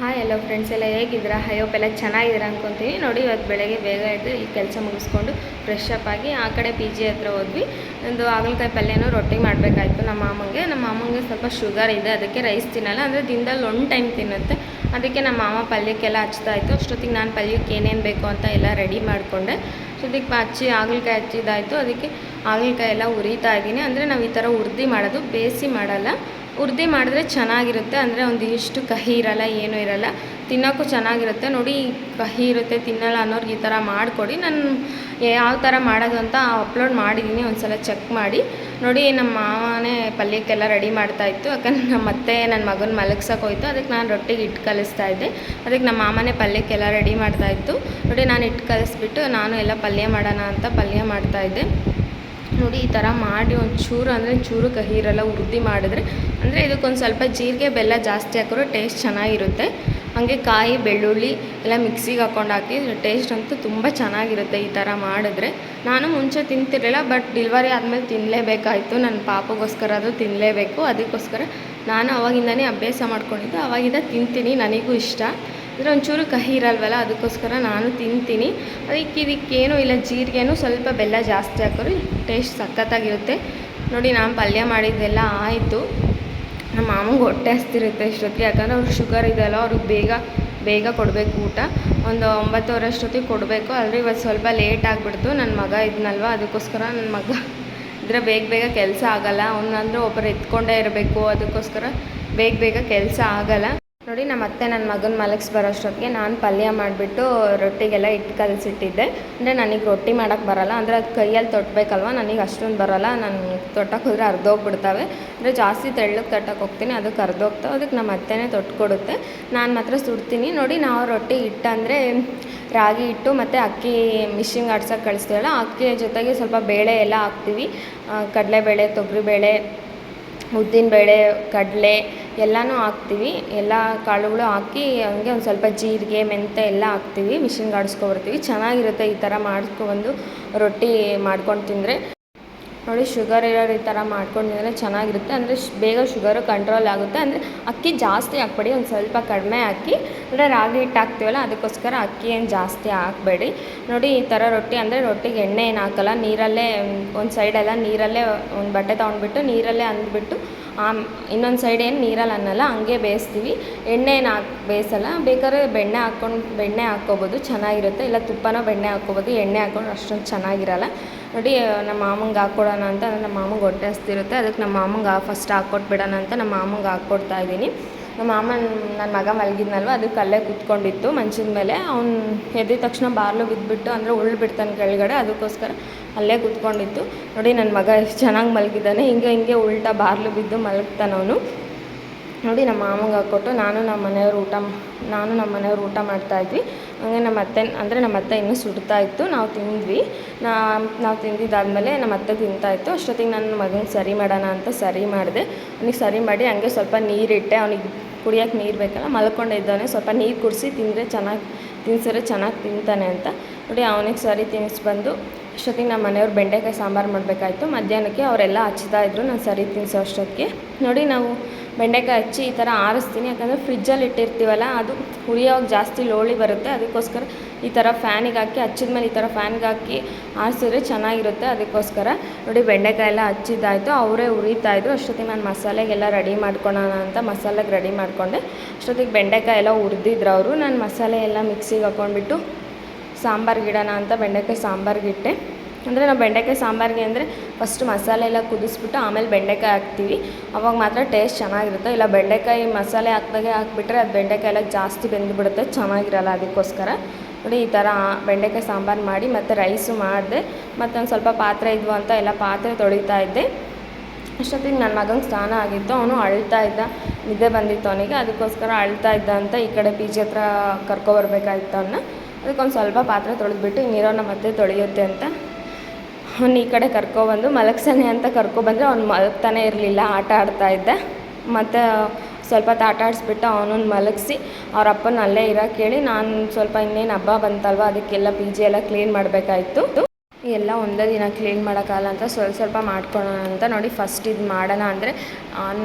Hi ಎಲ್ಲೋ friends ಎಲ್ಲ ಹೇಗಿದ್ದೀರಾ? ಹೈಯೋಪ್ ಎಲ್ಲ ಚೆನ್ನಾಗಿದ್ದೀರಾ ಅನ್ಕೊತೀವಿ ನೋಡಿ, ಇವತ್ತು ಬೆಳಗ್ಗೆ ಬೇಗ ಎದ್ದು ಈ ಕೆಲಸ ಮುಗಿಸ್ಕೊಂಡು ಫ್ರೆಶ್ ಅಪ್ ಆಗಿ ಆ ಕಡೆ ಪಿ ಜಿ ಹತ್ರ ಹೋದ್ವಿ. ಒಂದು ಹಾಗಲಕಾಯಿ ಪಲ್ಯನೂ ರೊಟ್ಟಿ ಮಾಡಬೇಕಾಯ್ತು ನಮ್ಮ ಮಾಮಂಗೆ. ನಮ್ಮ ಮಾಮಂಗೆ ಸ್ವಲ್ಪ ಶುಗರ್ ಇದೆ. ಅದಕ್ಕೆ ರೈಸ್ ತಿನ್ನಲ್ಲ. ಅಂದರೆ ದಿನದಲ್ಲಿ ಒಂದು ಟೈಮ್ ತಿನ್ನುತ್ತೆ. ಅದಕ್ಕೆ ನಮ್ಮ ಮಾಮ ಪಲ್ಯಕ್ಕೆಲ್ಲ ಹಚ್ತಾ ಇತ್ತು. ಅಷ್ಟೊತ್ತಿಗೆ ನಾನು ಪಲ್ಯಕ್ಕೆ ಏನೇನು ಬೇಕು ಅಂತ ಎಲ್ಲ ರೆಡಿ ಮಾಡಿಕೊಂಡೆ. ಅಷ್ಟೊತ್ತಿಗೆ ಹಚ್ಚಿ, ಹಾಗಲಕಾಯಿ ಹಚ್ಚಿದ್ದಾಯಿತು. ಅದಕ್ಕೆ ಹಾಗಲಕಾಯಿ ಎಲ್ಲ ಉರಿತಾ ಇದ್ದೀನಿ. ಅಂದರೆ ನಾವು ಈ ಥರ ಉರ್ದಿ ಮಾಡೋದು ಬೇಯಿಸಿ ಮಾಡಲ್ಲ. ಉರ್ದಿ ಮಾಡಿದ್ರೆ ಚೆನ್ನಾಗಿರುತ್ತೆ, ಅಂದರೆ ಒಂದು ಕಹಿ ಇರಲ್ಲ, ಏನೂ ಇರಲ್ಲ. ತಿನ್ನೋಕ್ಕೂ ಚೆನ್ನಾಗಿರುತ್ತೆ. ನೋಡಿ, ಕಹಿ ಇರುತ್ತೆ, ತಿನ್ನಲ್ಲ ಅನ್ನೋರ್ಗೆ ಈ ಥರ ಮಾಡಿಕೊಡಿ. ನಾನು ಯಾವ ಥರ ಮಾಡೋದು ಅಂತ ಅಪ್ಲೋಡ್ ಮಾಡಿದ್ದೀನಿ ಒಂದು ಸಲ ಚೆಕ್ ಮಾಡಿ. ನೋಡಿ, ನಮ್ಮ ಮಾವನೇ ಪಲ್ಯಕ್ಕೆಲ್ಲ ರೆಡಿ ಮಾಡ್ತಾಯಿತ್ತು ಯಾಕಂದ್ರೆ ನಮ್ಮ ಮತ್ತೆ ನನ್ನ ಮಗನ ಮಲಗ್ಸೋಕೆ ಹೋಯ್ತು. ಅದಕ್ಕೆ ನಾನು ರೊಟ್ಟಿಗೆ ಇಟ್ಟು ಕಲಿಸ್ತಾ ಇದ್ದೆ. ಅದಕ್ಕೆ ನಮ್ಮ ಮಾಮನೇ ಪಲ್ಯಕ್ಕೆಲ್ಲ ರೆಡಿ ಮಾಡ್ತಾಯಿತ್ತು ನೋಡಿ, ನಾನು ಇಟ್ಟು ಕಲಿಸ್ಬಿಟ್ಟು, ನಾನು ಎಲ್ಲ ಪಲ್ಯ ಮಾಡೋಣ ಅಂತ ಪಲ್ಯ ಮಾಡ್ತಾಯಿದ್ದೆ ನೋಡಿ, ಈ ಥರ ಮಾಡಿ ಒಂದು ಚೂರು ಅಂದರೆ ಚೂರು ಕಹಿ ಇರಲ್ಲ ಉರ್ದಿ ಮಾಡಿದ್ರೆ. ಅಂದರೆ ಇದಕ್ಕೊಂದು ಸ್ವಲ್ಪ ಜೀರಿಗೆ, ಬೆಲ್ಲ ಜಾಸ್ತಿ ಹಾಕಿದ್ರೆ ಟೇಸ್ಟ್ ಚೆನ್ನಾಗಿರುತ್ತೆ. ಹಾಗೆ ಕಾಯಿ, ಬೆಳ್ಳುಳ್ಳಿ ಎಲ್ಲ ಮಿಕ್ಸಿಗೆ ಹಾಕೊಂಡು ಹಾಕಿ ಟೇಸ್ಟ್ ಅಂತೂ ತುಂಬ ಚೆನ್ನಾಗಿರುತ್ತೆ ಈ ಥರ ಮಾಡಿದ್ರೆ. ನಾನು ಮುಂಚೆ ತಿಂತಿರಲಿಲ್ಲ ಬಟ್ ಡಿಲ್ವರಿ ಆದಮೇಲೆ ತಿನ್ನಲೇಬೇಕಾಯಿತು ನನ್ನ ಪಾಪಗೋಸ್ಕರ ಅದು ತಿನ್ನಲೇಬೇಕು ಅದಕ್ಕೋಸ್ಕರ ನಾನು ಅವಾಗಿಂದನೇ ಅಭ್ಯಾಸ ಮಾಡ್ಕೊಂಡಿದ್ದು. ಅವಾಗಿಂದ ತಿಂತೀನಿ, ನನಗೂ ಇಷ್ಟ. ಅಂದರೆ ಒಂಚೂರು ಕಹಿ ಇರಲ್ವಲ್ಲ, ಅದಕ್ಕೋಸ್ಕರ ನಾನು ತಿಂತೀನಿ. ಅದಕ್ಕೆ ಇದಕ್ಕೇನು ಇಲ್ಲ, ಜೀರಿಗೆನೂ ಸ್ವಲ್ಪ ಬೆಲ್ಲ ಜಾಸ್ತಿ ಹಾಕಿದ್ರೆ ಟೇಸ್ಟ್ ಸಖತ್ತಾಗಿರುತ್ತೆ. ನೋಡಿ, ನಾನು ಪಲ್ಯ ಮಾಡಿದ್ದೆಲ್ಲ ಆಯಿತು. ನಮ್ಮ ಮಾಮಂಗೆ ಹೊಟ್ಟೆ ಹಸ್ತಿರುತ್ತೆ ಇಷ್ಟೊತ್ತಿಗೆ, ಯಾಕಂದರೆ ಅವ್ರಿಗೆ ಶುಗರ್ ಇದೆಯಲ್ಲ, ಅವ್ರಿಗೆ ಬೇಗ ಬೇಗ ಕೊಡಬೇಕು ಊಟ. ಒಂದು ಒಂಬತ್ತುವರೆ ಅಷ್ಟೊತ್ತಿಗೆ ಕೊಡಬೇಕು. ಆದರೆ ಇವತ್ತು ಸ್ವಲ್ಪ ಲೇಟ್ ಆಗಿಬಿಡ್ತು. ನನ್ನ ಮಗ ಇದ್ನಲ್ವ, ಅದಕ್ಕೋಸ್ಕರ ನನ್ನ ಮಗ ಇದ್ರೆ ಬೇಗ ಬೇಗ ಕೆಲಸ ಆಗಲ್ಲ. ಅವನಂದ್ರೆ ಒಬ್ಬರು ಎತ್ಕೊಂಡೇ ಇರಬೇಕು, ಅದಕ್ಕೋಸ್ಕರ ಬೇಗ ಬೇಗ ಕೆಲಸ ಆಗಲ್ಲ. ನೋಡಿ, ನಮ್ಮ ಅತ್ತೆ ನನ್ನ ಮಗನ ಮಲಗಿಸ್ ಬರೋಷ್ಟೊತ್ತಿಗೆ ನಾನು ಪಲ್ಯ ಮಾಡಿಬಿಟ್ಟು ರೊಟ್ಟಿಗೆಲ್ಲ ಇಟ್ಟು ಕಲಸಿಟ್ಟಿದ್ದೆ. ಅಂದರೆ ನನಗೆ ರೊಟ್ಟಿ ಮಾಡೋಕ್ಕೆ ಬರಲ್ಲ, ಅಂದರೆ ಅದು ಕೈಯಲ್ಲಿ ತೊಟ್ಟಬೇಕಲ್ವ ನನಗೆ ಅಷ್ಟೊಂದು ಬರಲ್ಲ, ನಾನು ತೊಟ್ಟಕ್ಕೆ ಹೋದರೆ ಅರ್ಧೋಗ್ಬಿಡ್ತವೆ ಅಂದರೆ ಜಾಸ್ತಿ ತೆಳ್ಳಗೆ ತಟ್ಟಕ್ಕೆ ಹೋಗ್ತೀನಿ ಅದಕ್ಕೆ ಅರ್ಧೋಗ್ತಾವೆ ಅದಕ್ಕೆ ನಮ್ಮ ಅತ್ತೆನೇ ತೊಟ್ಕೊಡುತ್ತೆ. ನಾನು ಮಾತ್ರ ಸುಡ್ತೀನಿ. ನೋಡಿ, ನಾವು ರೊಟ್ಟಿ ಇಟ್ಟಂದರೆ ರಾಗಿ ಇಟ್ಟು ಮತ್ತು ಅಕ್ಕಿ ಮಿಷಿನ್ಗೆ ಆಡ್ಸೋಕೆ ಕಳಿಸ್ತೀವಲ್ಲ, ಅಕ್ಕಿ ಜೊತೆಗೆ ಸ್ವಲ್ಪ ಬೇಳೆ ಎಲ್ಲ ಹಾಕ್ತೀವಿ. ಕಡಲೆಬೇಳೆ, ತೊಗರಿಬೇಳೆ, ಉದ್ದಿನಬೇಳೆ, ಕಡಲೆ ಎಲ್ಲನೂ ಹಾಕ್ತೀವಿ. ಎಲ್ಲ ಕಾಳುಗಳು ಹಾಕಿ ಹಂಗೆ ಒಂದು ಸ್ವಲ್ಪ ಜೀರಿಗೆ, ಮೆಂತ್ಯ ಎಲ್ಲ ಹಾಕ್ತೀವಿ. ಮಿಷಿನ್ಗೆ ಆಡಿಸ್ಕೊಬರ್ತೀವಿ ಚೆನ್ನಾಗಿರುತ್ತೆ ಈ ಥರ ಮಾಡಿಸ್ಕೊಬಂದು ರೊಟ್ಟಿ ಮಾಡ್ಕೊಂಡು ತಿಂದರೆ. ನೋಡಿ ಶುಗರ್ ಇರೋರು ಈ ಥರ ಮಾಡ್ಕೊಂಡು ತಿಂದರೆ ಚೆನ್ನಾಗಿರುತ್ತೆ. ಅಂದರೆ ಬೇಗ ಶುಗರು ಕಂಟ್ರೋಲ್ ಆಗುತ್ತೆ. ಅಂದರೆ ಅಕ್ಕಿ ಜಾಸ್ತಿ ಹಾಕ್ಬೇಡಿ. ಒಂದು ಸ್ವಲ್ಪ ಕಡಿಮೆ ಹಾಕಿ, ಅಂದರೆ ರಾಗಿ ಹಿಟ್ಟು ಹಾಕ್ತೀವಲ್ಲ, ಅದಕ್ಕೋಸ್ಕರ ಅಕ್ಕಿ ಏನು ಜಾಸ್ತಿ ಹಾಕಬೇಡಿ. ನೋಡಿ ಈ ಥರ ರೊಟ್ಟಿ ಅಂದರೆ ರೊಟ್ಟಿಗೆ ಎಣ್ಣೆ ಏನು ಹಾಕಲ್ಲ, ನೀರಲ್ಲೇ, ಒಂದು ಸೈಡೆಲ್ಲ ನೀರಲ್ಲೇ ಒಂದು ಬಟ್ಟೆ ತೊಗೊಂಡ್ಬಿಟ್ಟು ನೀರಲ್ಲೇ ಅಂದ್ಬಿಟ್ಟು ಆಮ್, ಇನ್ನೊಂದು ಸೈಡ್ ಏನು ನೀರಲ್ಲಿ ಅನ್ನಲ್ಲ, ಹಂಗೆ ಬೇಯಿಸ್ತೀವಿ. ಎಣ್ಣೆ ಏನು ಹಾಕಿ, ಬೇಯಿಸಲ್ಲ. ಬೇಕಾದ್ರೆ ಬೆಣ್ಣೆ ಹಾಕ್ಕೊಂಡು, ಬೆಣ್ಣೆ ಹಾಕ್ಕೋಬೋದು, ಚೆನ್ನಾಗಿರುತ್ತೆ. ಇಲ್ಲ ತುಪ್ಪನೋ ಬೆಣ್ಣೆ ಹಾಕ್ಕೋಬೋದು, ಎಣ್ಣೆ ಹಾಕ್ಕೊಂಡು ಅಷ್ಟೊಂದು ಚೆನ್ನಾಗಿರಲ್ಲ. ನೋಡಿ ನಮ್ಮ ಮಾಮಂಗೆ ಹಾಕ್ಕೊಡೋಣ ಅಂತ ನಮ್ಮ ಮಾಮಂಗೆ ಹೊಟ್ಟೆ ಹಸ್ತಿರುತ್ತೆ. ಅದಕ್ಕೆ ನಮ್ಮ ಮಾಮಂಗೆ ಫಸ್ಟ್ ಹಾಕ್ಕೊಟ್ಬಿಡೋಣ ಅಂತ ನಮ್ಮ ಮಾಮಂಗೆ ಹಾಕ್ಕೊಡ್ತಾ ಇದ್ದೀನಿ. ನಮ್ಮ ಮಾಮ ನನ್ನ ಮಗ ಮಲಗಿದ್ನಲ್ವ, ಅದಕ್ಕೆ ಅಲ್ಲೇ ಕೂತ್ಕೊಂಡಿತ್ತು. ಮಂಚದ ಮೇಲೆ ಅವ್ನು ಎದ್ದಿದ ತಕ್ಷಣ ಬಾರ್ಲು ಬಿದ್ದುಬಿಟ್ಟು ಅಂದರೆ ಉಳ್ಳು ಬಿಡ್ತಾನೆ ಕೆಳಗಡೆ, ಅದಕ್ಕೋಸ್ಕರ ಅಲ್ಲೇ ಕೂತ್ಕೊಂಡಿತ್ತು. ನೋಡಿ ನನ್ನ ಮಗ ಎಷ್ಟು ಚೆನ್ನಾಗಿ ಮಲಗಿದ್ದಾನೆ, ಹಿಂಗೆ ಹಿಂಗೆ ಉಲ್ಟಾ ಬಾರ್ಲು ಬಿದ್ದು ಮಲಗ್ತಾನೆ ಅವನು. ನೋಡಿ ನಮ್ಮ ಮಾಮಂಗೆ ಹಾಕ್ಕೊಟ್ಟು ನಾನು ನಮ್ಮ ಮನೆಯವ್ರು ಊಟ ನಾನು ನಮ್ಮ ಮನೆಯವ್ರು ಊಟ ಮಾಡ್ತಾಯಿದ್ವಿ ಹಂಗೆ ನಮ್ಮ ಅತ್ತೆ, ಅಂದರೆ ನಮ್ಮ ಅತ್ತೆ ಇನ್ನೂ ಸುಡ್ತಾ ಇತ್ತು, ನಾವು ತಿಂದ್ವಿ. ನಾ, ನಾವು ತಿಂದಿದ್ದಾದಮೇಲೆ ನಮ್ಮ ಅತ್ತೆ ತಿಂತಾಯಿತ್ತು ಅಷ್ಟೊತ್ತಿಗೆ ನನ್ನ ಮಗನಿಗೆ ಸರಿ ಮಾಡೋಣ ಅಂತ ಸರಿ ಮಾಡಿದೆ. ಅವನಿಗೆ ಸರಿ ಮಾಡಿ ಹಂಗೆ ಸ್ವಲ್ಪ ನೀರಿಟ್ಟೆ, ಅವನಿಗೆ ಕುಡಿಯೋಕೆ ನೀರು ಬೇಕಲ್ಲ ಮಲ್ಕೊಂಡಿದ್ದಾನೆ ಸ್ವಲ್ಪ ನೀರು ಕುಡಿಸಿ ತಿಂದರೆ ಚೆನ್ನಾಗಿ, ತಿನ್ಸಿದ್ರೆ ಚೆನ್ನಾಗಿ ತಿಂತಾನೆ ಅಂತ. ನೋಡಿ, ಅವನಿಗೆ ಸರಿ ತಿನ್ನಿಸ್ಬಂದು ಅಷ್ಟೊತ್ತಿಗೆ ನಮ್ಮ ಮನೆಯವ್ರು ಬೆಂಡೆಕಾಯಿ ಸಾಂಬಾರು ಮಾಡಬೇಕಾಯ್ತು. ಮಧ್ಯಾಹ್ನಕ್ಕೆ ಅವರೆಲ್ಲ ಹಚ್ತಾ ಇದ್ದರು ನಾನು ಸರಿ ತಿನ್ನಿಸೋ ಅಷ್ಟೊತ್ತಿಗೆ. ನೋಡಿ, ನಾವು ಬೆಂಡೆಕಾಯಿ ಹಚ್ಚಿ ಈ ಥರ ಆರಿಸ್ತೀನಿ. ಯಾಕಂದರೆ ಫ್ರಿಜ್ಜಲ್ಲಿ ಇಟ್ಟಿರ್ತೀವಲ್ಲ, ಅದು ಹುರಿಯೋವಾಗ ಜಾಸ್ತಿ ಲೋಳಿ ಬರುತ್ತೆ. ಅದಕ್ಕೋಸ್ಕರ ಈ ಥರ ಫ್ಯಾನಿಗೆ ಹಾಕಿ, ಹಚ್ಚಿದ ಮೇಲೆ ಈ ಥರ ಫ್ಯಾನ್ಗೆ ಹಾಕಿ ಆರಿಸಿದ್ರೆ ಚೆನ್ನಾಗಿರುತ್ತೆ. ಅದಕ್ಕೋಸ್ಕರ ನೋಡಿ, ಬೆಂಡೆಕಾಯಿ ಎಲ್ಲ ಹಚ್ಚಿದ್ದಾಯಿತು, ಅವರೇ ಉರಿತಾಯಿದ್ರು ಅಷ್ಟೊತ್ತಿಗೆ ನಾನು ಮಸಾಲೆಗೆಲ್ಲ ರೆಡಿ ಮಾಡ್ಕೊಳ್ಳೋಣ ಅಂತ ಮಸಾಲೆಗೆ ರೆಡಿ ಮಾಡಿಕೊಂಡೆ. ಅಷ್ಟೊತ್ತಿಗೆ ಬೆಂಡೆಕಾಯಿ ಎಲ್ಲ ಹುರಿದಿದ್ರು ಅವರು. ನಾನು ಮಸಾಲೆ ಎಲ್ಲ ಮಿಕ್ಸಿಗೆ ಹಾಕ್ಕೊಂಡ್ಬಿಟ್ಟು ಸಾಂಬಾರ್ಗೆ ಇಡೋಣ ಅಂತ ಬೆಂಡೆಕಾಯಿ ಸಾಂಬಾರ್ಗೆ ಇಟ್ಟೆ. ಅಂದರೆ ನಾವು ಬೆಂಡೆಕಾಯಿ ಸಾಂಬಾರಿಗೆ ಅಂದರೆ ಫಸ್ಟ್ ಮಸಾಲೆ ಎಲ್ಲ ಕುದಿಸ್ಬಿಟ್ಟು ಆಮೇಲೆ ಬೆಂಡೆಕಾಯಿ ಹಾಕ್ತೀವಿ. ಅವಾಗ ಮಾತ್ರ ಟೇಸ್ಟ್ ಚೆನ್ನಾಗಿರುತ್ತೆ. ಇಲ್ಲ, ಬೆಂಡೆಕಾಯಿ ಮಸಾಲೆ ಹಾಕ್ದಾಗೆ ಹಾಕ್ಬಿಟ್ರೆ ಅದು ಬೆಂಡೆಕಾಯಿ ಎಲ್ಲ ಜಾಸ್ತಿ ಬೆಂದುಬಿಡುತ್ತೆ. ಚೆನ್ನಾಗಿರಲ್ಲ ಅದಕ್ಕೋಸ್ಕರ. ನೋಡಿ, ಈ ಥರ ಬೆಂಡೆಕಾಯಿ ಸಾಂಬಾರು ಮಾಡಿ ಮತ್ತು ರೈಸು ಮಾಡಿದೆ, ಮತ್ತೊಂದು ಸ್ವಲ್ಪ ಪಾತ್ರೆ ಇದ್ವು ಅಂತ ಎಲ್ಲ ಪಾತ್ರೆ ತೊಳಿತಾ ಇದ್ದೆ. ಅಷ್ಟೊತ್ತಿಗೆ ನನ್ನ ಮಗನಿಗೆ ಸ್ನಾನ ಆಗಿತ್ತು, ಅವನು ಅಳ್ತಾ ಇದ್ದ, ನಿದ್ದೆ ಬಂದಿತ್ತು ಅವನಿಗೆ, ಅದಕ್ಕೋಸ್ಕರ ಅಳ್ತಾ ಇದ್ದ ಅಂತ ಈ ಕಡೆ ಪಿ ಜಿ ಹತ್ರ ಕರ್ಕೊಬರ್ಬೇಕಾಗಿತ್ತು ಅವನ್ನ ಅದಕ್ಕೊಂದು ಸ್ವಲ್ಪ ಪಾತ್ರೆ ತೊಳೆದ್ಬಿಟ್ಟು ನೀರನ್ನು ಮತ್ತೆ ತೊಳೆಯುತ್ತೆ ಅಂತ ಅವನು ಈ ಕಡೆ ಕರ್ಕೊಬಂದು ಮಲಗ್ಸನೆ ಅಂತ ಕರ್ಕೊಬಂದರೆ ಅವ್ನು ಮಲಗ್ತಾನೆ ಇರಲಿಲ್ಲ, ಆಟ ಆಡ್ತಾ ಇದ್ದೆ. ಮತ್ತು ಸ್ವಲ್ಪ ಹೊತ್ತು ಆಟ ಆಡಿಸ್ಬಿಟ್ಟು ಅವನನ್ನು ಮಲಗಿಸಿ, ಅವ್ರ ಅಪ್ಪನ ಅಲ್ಲೇ ಇರೋ ಹೇಳಿ ನಾನು ಸ್ವಲ್ಪ ಇನ್ನೇನು ಹಬ್ಬ ಬಂತಲ್ವ, ಅದಕ್ಕೆಲ್ಲ ಪಿ ಜಿ ಎಲ್ಲ ಕ್ಲೀನ್ ಮಾಡಬೇಕಾಯಿತು. ಎಲ್ಲ ಒಂದೇ ದಿನ ಕ್ಲೀನ್ ಮಾಡೋಕ್ಕಾಗಲ್ಲ ಅಂತ ಸ್ವಲ್ಪ ಸ್ವಲ್ಪ ಮಾಡ್ಕೊಳ್ಳೋಣ ಅಂತ ನೋಡಿ ಫಸ್ಟ್ ಇದು ಮಾಡೋಣ ಅಂದರೆ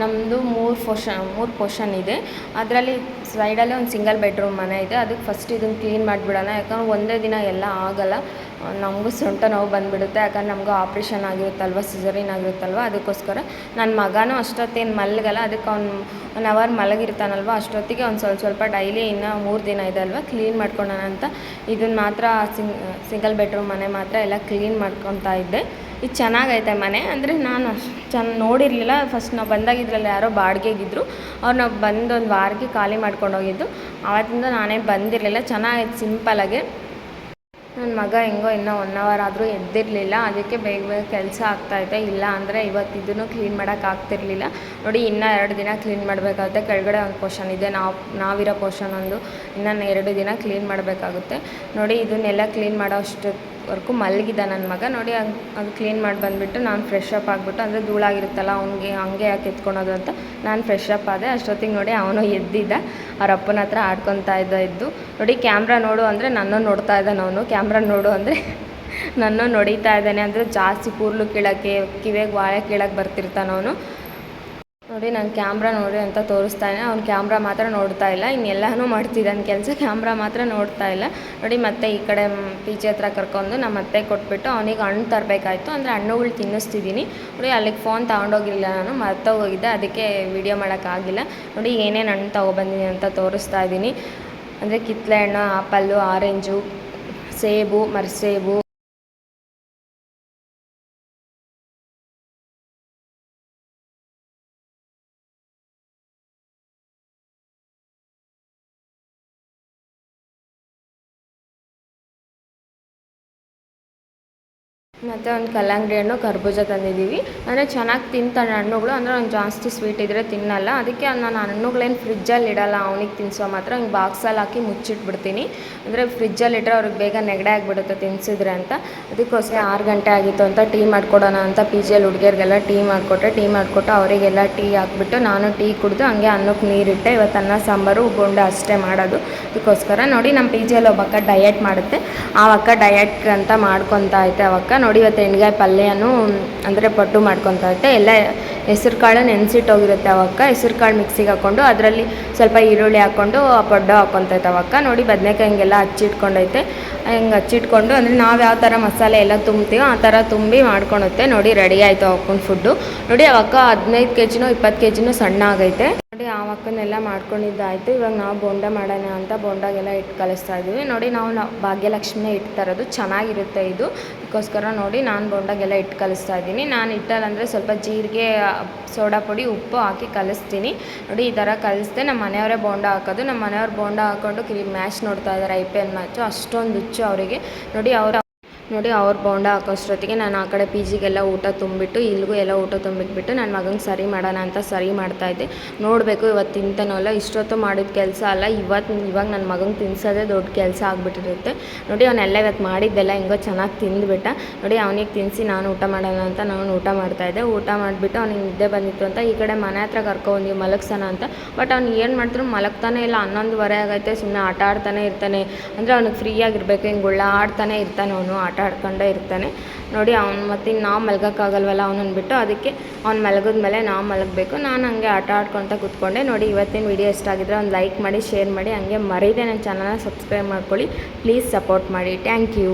ನಮ್ಮದು ಮೂರು ಪೋರ್ಷನ್ ಮೂರು ಪೋರ್ಷನ್ ಇದೆ. ಅದರಲ್ಲಿ ಸೈಡಲ್ಲೇ ಒಂದು ಸಿಂಗಲ್ ಬೆಡ್ರೂಮ್ ಮನೆ ಇದೆ. ಅದಕ್ಕೆ ಫಸ್ಟ್ ಇದನ್ನು ಕ್ಲೀನ್ ಮಾಡಿಬಿಡೋಣ. ಯಾಕಂದ್ರೆ ಒಂದೇ ದಿನ ಎಲ್ಲ ಆಗಲ್ಲ. ನಮಗೂ ಸೊಂಟ ನೋವು ಬಂದುಬಿಡುತ್ತೆ, ಯಾಕಂದ್ರೆ ನಮಗೂ ಆಪ್ರೇಷನ್ ಆಗಿರುತ್ತಲ್ವ, ಸಿಸರಿನ್ ಆಗಿರುತ್ತಲ್ವ, ಅದಕ್ಕೋಸ್ಕರ ನನ್ನ ಮಗನೂ ಅಷ್ಟೊತ್ತೇನು ಮಲಗಲ್ಲ, ಅದಕ್ಕೆ ಅವ್ನು, ಒನ್ ಅವರ್ ಮಲಗಿರ್ತಾನಲ್ವ, ಅಷ್ಟೊತ್ತಿಗೆ ಒಂದು ಸ್ವಲ್ಪ ಸ್ವಲ್ಪ ಡೈಲಿ ಇನ್ನು ಮೂರು ದಿನ ಇದೆ ಅಲ್ವ, ಕ್ಲೀನ್ ಮಾಡ್ಕೊಳ್ಳೋಣ ಅಂತ. ಇದನ್ನು ಮಾತ್ರ ಸಿಂಗ್ ಸಿಂಗಲ್ ಬೆಡ್ರೂಮ್ ಮನೆ ಮಾತ್ರ ಎಲ್ಲ ಕ್ಲೀನ್ ಮಾಡ್ಕೊತಾ ಇದ್ದೆ. ಇದು ಚೆನ್ನಾಗೈತೆ ಮನೆ, ಅಂದರೆ ನಾನು ಚೆನ್ನ ನೋಡಿರಲಿಲ್ಲ. ಫಸ್ಟ್ ನಾವು ಬಂದಾಗಿದ್ರಲ್ಲಿ ಯಾರೋ ಬಾಡಿಗೆಗಿದ್ರು, ಅವ್ರು ನಾವು ಬಂದು ಒಂದು ವಾರಕ್ಕೆ ಖಾಲಿ ಮಾಡ್ಕೊಂಡು ಹೋಗಿದ್ದು ಆವತ್ತಿಂದ ನಾನೇ ಬಂದಿರಲಿಲ್ಲ, ಚೆನ್ನಾಗೈತೆ ಸಿಂಪಲಾಗಿ ನನ್ನ ಮಗ ಹೆಂಗೋ ಇನ್ನೂ ಒನ್ ಅವರ್ ಆದರೂ ಎದ್ದಿರಲಿಲ್ಲ. ಅದಕ್ಕೆ ಬೇಗ ಬೇಗ ಕೆಲಸ ಆಗ್ತಾಯಿದೆ ಇಲ್ಲ ಅಂದರೆ ಇವತ್ತು ಇದನ್ನು ಕ್ಲೀನ್ ಮಾಡೋಕೆ ಆಗ್ತಿರ್ಲಿಲ್ಲ. ನೋಡಿ, ಇನ್ನೂ ಎರಡು ದಿನ ಕ್ಲೀನ್ ಮಾಡಬೇಕಾಗುತ್ತೆ. ಕೆಳಗಡೆ ಒಂದು ಪೋರ್ಷನ್ ಇದೆ. ನಾವು, ನಾವಿರೋ ಪೋರ್ಷನ್ ಒಂದು ಇನ್ನೂ ಎರಡು ದಿನ ಕ್ಲೀನ್ ಮಾಡಬೇಕಾಗುತ್ತೆ. ನೋಡಿ, ಇದನ್ನೆಲ್ಲ ಕ್ಲೀನ್ ಮಾಡೋ ಅಷ್ಟೊವರೆಗೂ ಮಲಗಿದ್ದ ನನ್ನ ಮಗ. ನೋಡಿ, ಅದು ಕ್ಲೀನ್ ಮಾಡಿ ಬಂದುಬಿಟ್ಟು ನಾನು ಫ್ರೆಶ್ ಅಪ್ ಆಗಿಬಿಟ್ಟು, ಅಂದರೆ ಧೂಳಾಗಿರುತ್ತಲ್ಲ, ಅವನಿಗೆ ಹಂಗೆ ಯಾಕೆ ಎತ್ಕೊಳೋದು ಅಂತ ನಾನು ಫ್ರೆಶ್ ಅಪ್ ಆದೆ. ಅಷ್ಟೊತ್ತಿಗೆ ನೋಡಿ ಅವನು ಎದ್ದಿದ್ದ. ಅವ್ರ ಅಪ್ಪನ ಹತ್ರ ಆಡ್ಕೊತಾ ಇದ್ದ ಇದ್ದು. ನೋಡಿ ಕ್ಯಾಮ್ರಾ ನೋಡು ಅಂದರೆ ನನ್ನ ನೋಡ್ತಾ ಇದ್ದಾನೆ ಅವನು. ಕ್ಯಾಮ್ರಾ ನೋಡು ಅಂದರೆ ನನ್ನ ನೋಡಿತಾ ಇದ್ದಾನೆ. ಅಂದರೆ ಜಾಸ್ತಿ ಕೂರ್ಲು ಕೀಳೋಕ್ಕೆ, ಕಿವಿಗೆ ವಾಳೆ ಕೀಳಕ್ಕೆ ಬರ್ತಿರ್ತಾನೆ ಅವನು. ನೋಡಿ, ನಾನು ಕ್ಯಾಮ್ರಾ ನೋಡಿ ಅಂತ ತೋರಿಸ್ತಾ ಇದ್ದೆ. ಅವ್ನು ಕ್ಯಾಮ್ರಾ ಮಾತ್ರ ನೋಡ್ತಾ ಇಲ್ಲ. ಇನ್ನೆಲ್ಲನೂ ಮಾಡ್ತಿದ್ದಾನೆ ಕೆಲಸ ಕ್ಯಾಮ್ರಾ ಮಾತ್ರ ನೋಡ್ತಾ ಇಲ್ಲ. ನೋಡಿ, ಮತ್ತೆ ಈ ಕಡೆ ಪೀಚೆ ಹತ್ರ ಕರ್ಕೊಂಡು ನಮ್ಮ ಅತ್ತೆ ಕೊಟ್ಬಿಟ್ಟು ಅವನಿಗೆ ಹಣ್ಣು ತರಬೇಕಾಯ್ತು. ಅಂದರೆ ಹಣ್ಣುಗಳು ತಿನ್ನಿಸ್ತಿದ್ದೀನಿ ನೋಡಿ, ಅಲ್ಲಿಗೆ ಫೋನ್ ತೊಗೊಂಡೋಗಿಲ್ಲ ನಾನು. ಮರ್ತೋಗಿದ್ದೆ ಅದಕ್ಕೆ ವೀಡಿಯೋ ಮಾಡೋಕ್ಕಾಗಿಲ್ಲ ನೋಡಿ, ಏನೇನು ಹಣ್ಣು ತೊಗೊಬಂದಿನಿ ಅಂತ ತೋರಿಸ್ತಾ ಇದ್ದೀನಿ. ಅಂದರೆ ಕಿತ್ತಳೆ ಹಣ್ಣು, ಆಪಲ್ಲು, ಆರೆಂಜು, ಸೇಬು, ಮರ್ಸೇಬು ಮತ್ತು ಒಂದು ಕಲ್ಲಂಗಡಿ ಹಣ್ಣು, ಕರ್ಬೂಜ ತಂದಿದ್ದೀವಿ. ಅಂದರೆ ಚೆನ್ನಾಗಿ ತಿಂತಾನೆ ಹಣ್ಣುಗಳು. ಅಂದರೆ ಅವ್ನು ಜಾಸ್ತಿ ಸ್ವೀಟ್ ಇದ್ದರೆ ತಿನ್ನಲ್ಲ. ಅದಕ್ಕೆ ನಾನು ಹಣ್ಣುಗಳೇನು ಫ್ರಿಜ್ಜಲ್ಲಿ ಇಡಲ್ಲ. ಅವನಿಗೆ ತಿನ್ಸೋ ಮಾತ್ರ. ಹಿಂಗೆ ಬಾಕ್ಸಲ್ಲಿ ಹಾಕಿ ಮುಚ್ಚಿಟ್ಬಿಡ್ತೀನಿ. ಅಂದರೆ ಫ್ರಿಜ್ಜಲ್ಲಿ ಇಟ್ಟರೆ ಅವ್ರಿಗೆ ಬೇಗ ನೆಗಡೆ ಆಗಿಬಿಡುತ್ತೆ ತಿನ್ಸಿದ್ರೆ ಅಂತ. ಅದಕ್ಕೋಸ್ಕರ ಆರು ಗಂಟೆ ಆಗಿತ್ತು ಅಂತ ಟೀ ಮಾಡಿಕೊಡೋಣ ಅಂತ ಪಿ ಜಿಯಲ್ಲಿ ಹುಡುಗಿಯರಿಗೆಲ್ಲ ಟೀ ಮಾಡಿಕೊಟ್ಟೆ ಟೀ ಮಾಡಿಕೊಟ್ಟು ಅವರಿಗೆಲ್ಲ ಟೀ ಹಾಕ್ಬಿಟ್ಟು ನಾನು ಟೀ ಕುಡಿದು ಹಂಗೆ ಅನ್ನಕ್ಕೆ ನೀರಿಟ್ಟೆ. ಇವತ್ತು ಅನ್ನ, ಸಾಂಬಾರು ಬೋಂಡ ಅಷ್ಟೇ ಮಾಡೋದು. ಅದಕ್ಕೋಸ್ಕರ ನೋಡಿ ನಮ್ಮ ಪಿ ಜಿಯಲ್ಲಿ ಒಬ್ಬಕ್ಕ ಡಯಟ್ ಮಾಡುತ್ತೆ. ಆ ಅಕ್ಕ ಡಯಟ್ ಅಂತ ಮಾಡ್ಕೊತಾ ಐತೆ ಅವಕ್ಕ ನೋಡಿ ಇವತ್ತು ಎಣ್ಗಾಯಿ ಪಲ್ಯನೂ ಅಂದರೆ ಪಟ್ಟು ಮಾಡ್ಕೊತಾ ಇರ್ತೆ ಎಲ್ಲ ಹೆಸ್ರು ಕಾಳು ನೆನೆಸಿಟ್ಟೋಗಿರುತ್ತೆ ಅವಕ್ಕ. ಹೆಸ್ರು ಕಾಳು ಮಿಕ್ಸಿಗೆ ಹಾಕ್ಕೊಂಡು ಅದರಲ್ಲಿ ಸ್ವಲ್ಪ ಈರುಳ್ಳಿ ಹಾಕ್ಕೊಂಡು ಪಡ್ಡು ಹಾಕ್ಕೊತೈತೆ ಅವಕ್ಕ. ನೋಡಿ ಬದನೆಕಾಯಿ ಹಿಂಗೆಲ್ಲ ಹಚ್ಚಿಟ್ಕೊಂಡೈತೆ. ಹಿಂಗೆ ಹಚ್ಚಿಟ್ಕೊಂಡು ಅಂದರೆ ನಾವು ಯಾವ ಥರ ಮಸಾಲೆ ಎಲ್ಲ ತುಂಬ್ತೀವೋ ಆ ಥರ ತುಂಬಿ ಮಾಡ್ಕೊಳುತ್ತೆ. ನೋಡಿ ರೆಡಿ ಆಯಿತು ಅವಕ್ಕನ ಫುಡ್ಡು ನೋಡಿ ಅವಕ್ಕ ಹದಿನೈದು ಕೆ ಜಿನೂ ಇಪ್ಪತ್ತು ಕೆ ಜಿನೂ ಸಣ್ಣ ಆಗೈತೆ. ನೋಡಿ ಆ ಅಕ್ಕನೆಲ್ಲ ಮಾಡ್ಕೊಂಡಿದ್ದಾಯಿತು. ಇವಾಗ ನಾವು ಬೋಂಡ ಮಾಡೋಣ ಅಂತ ಬೋಂಡಾಗೆಲ್ಲ ಇಟ್ಟು ಕಲಿಸ್ತಾ ಇದ್ದೀವಿ. ನೋಡಿ ನಾವು ನಾವು ಭಾಗ್ಯಲಕ್ಷ್ಮಿನೇ ಇಟ್ಟು ತರೋದು ಚೆನ್ನಾಗಿರುತ್ತೆ ಇದು. ಅದಕ್ಕೋಸ್ಕರ ನೋಡಿ ನಾನು ಬೋಂಡಾಗೆಲ್ಲ ಇಟ್ಟು ಕಲಿಸ್ತಾ ಇದ್ದೀನಿ. ನಾನು ಇಟ್ಟಲ್ಲಂದರೆ ಸ್ವಲ್ಪ ಜೀರಿಗೆ ಸೋಡಾ ಪುಡಿ, ಉಪ್ಪು ಹಾಕಿ ಕಲಿಸ್ತೀನಿ. ನೋಡಿ, ಈ ಥರ ಕಲಿಸ್ದೆ ನಮ್ಮ ಮನೆಯವರೇ ಬೋಂಡ ಹಾಕೋದು. ನಮ್ಮ ಮನೆಯವ್ರು ಬೋಂಡ ಹಾಕ್ಕೊಂಡು ಕ್ರೀಮ್ ಮ್ಯಾಚ್ ನೋಡ್ತಾ ಇದ್ದಾರೆ, ಐ ಪಿ ಎಲ್ ಮ್ಯಾಚು. ಅಷ್ಟೊಂದು ಹುಚ್ಚು ಅವರಿಗೆ. ನೋಡಿ, ಅವರ ನೋಡಿ ಅವ್ರು ಬೋಂಡ ಹಾಕೋಷ್ಟೊತ್ತಿಗೆ ನಾನು ಆ ಕಡೆ ಪಿ ಜಿಗೆಲ್ಲ ಊಟ ತುಂಬಿಟ್ಟು, ಇಲ್ಲಿಗೂ ಎಲ್ಲ ಊಟ ತುಂಬಿಟ್ಬಿಟ್ಟು ನನ್ನ ಮಗಂಗೆ ಸರಿ ಮಾಡೋಣ ಅಂತ ಸರಿ ಮಾಡ್ತಾಯಿದ್ದೆ ನೋಡಬೇಕು ಇವತ್ತು ತಿಂತಾನೋ ಅಲ್ಲ, ಇಷ್ಟೊತ್ತು ಮಾಡಿದ ಕೆಲಸ ಅಲ್ಲ ಇವತ್ತು ಇವಾಗ ನನ್ನ ಮಗಂಗೆ ತಿನ್ಸೋದೇ ದೊಡ್ಡ ಕೆಲಸ ಆಗಿಬಿಟ್ಟಿರುತ್ತೆ. ನೋಡಿ ಅವನ್ನೆಲ್ಲ ಇವತ್ತು ಮಾಡಿದ್ದೆಲ್ಲ ಹೆಂಗೋ ಚೆನ್ನಾಗಿ ತಿಂದುಬಿಟ್ಟ. ನೋಡಿ ಅವನಿಗೆ ತಿನ್ನಿಸಿ ನಾನು ಊಟ ಮಾಡೋಣ ಅಂತ ನಾನು ಊಟ ಮಾಡ್ತಾಯಿದ್ದೆ ಊಟ ಮಾಡಿಬಿಟ್ಟು ಅವ್ನಿಗೆ ನಿದ್ದೆ ಬಂದಿತ್ತು ಅಂತ ಈ ಕಡೆ ಮನೆ ಹತ್ರ ಕರ್ಕೊಂಡ್ಬಂದು ಮಲಗ್ಸೋಣ ಅಂತ. ಬಟ್ ಅವ್ನು ಏನು ಮಾಡ್ತಾರೆ ಮಲಗ್ತಾನೆ ಇಲ್ಲ, ಹನ್ನೊಂದುವರೆ ಆಗೈತೆ ಸುಮ್ಮನೆ ಆಟ ಆಡ್ತಾನೆ ಇರ್ತಾನೆ. ಅಂದರೆ ಅವ್ನಿಗೆ ಫ್ರೀಯಾಗಿರ್ಬೇಕು ಹಿಂಗೆ ಆಡ್ತಾನೆ ಇರ್ತಾನೆ ಅವನು, ಆಟ ಆಡ್ಕೊಂಡೇ ಇರ್ತಾನೆ. ನೋಡಿ, ಅವ್ನು ಮತ್ತು ನಾವು ಮಲ್ಗೋಕ್ಕಾಗಲ್ವಲ್ಲ ಅವನನ್ನು ಬಿಟ್ಟು, ಅದಕ್ಕೆ ಅವ್ನು ಮಲಗಿದ ಮೇಲೆ ನಾವು ಮಲಗಬೇಕು. ನಾನು ಹಂಗೆ ಆಟ ಆಡ್ಕೊತ ಕೂತ್ಕೊಂಡೆ. ನೋಡಿ, ಇವತ್ತಿನ ವಿಡಿಯೋ ಇಷ್ಟ ಆಗಿದ್ರೆ ಒಂದು ಲೈಕ್ ಮಾಡಿ ಶೇರ್ ಮಾಡಿ, ಹಂಗೆ ಮರೀದೆ ನನ್ನ ಚಾನಲ್ನ ಸಬ್ಸ್ಕ್ರೈಬ್ ಮಾಡ್ಕೊಳ್ಳಿ. ಪ್ಲೀಸ್ ಸಪೋರ್ಟ್ ಮಾಡಿ. Thank you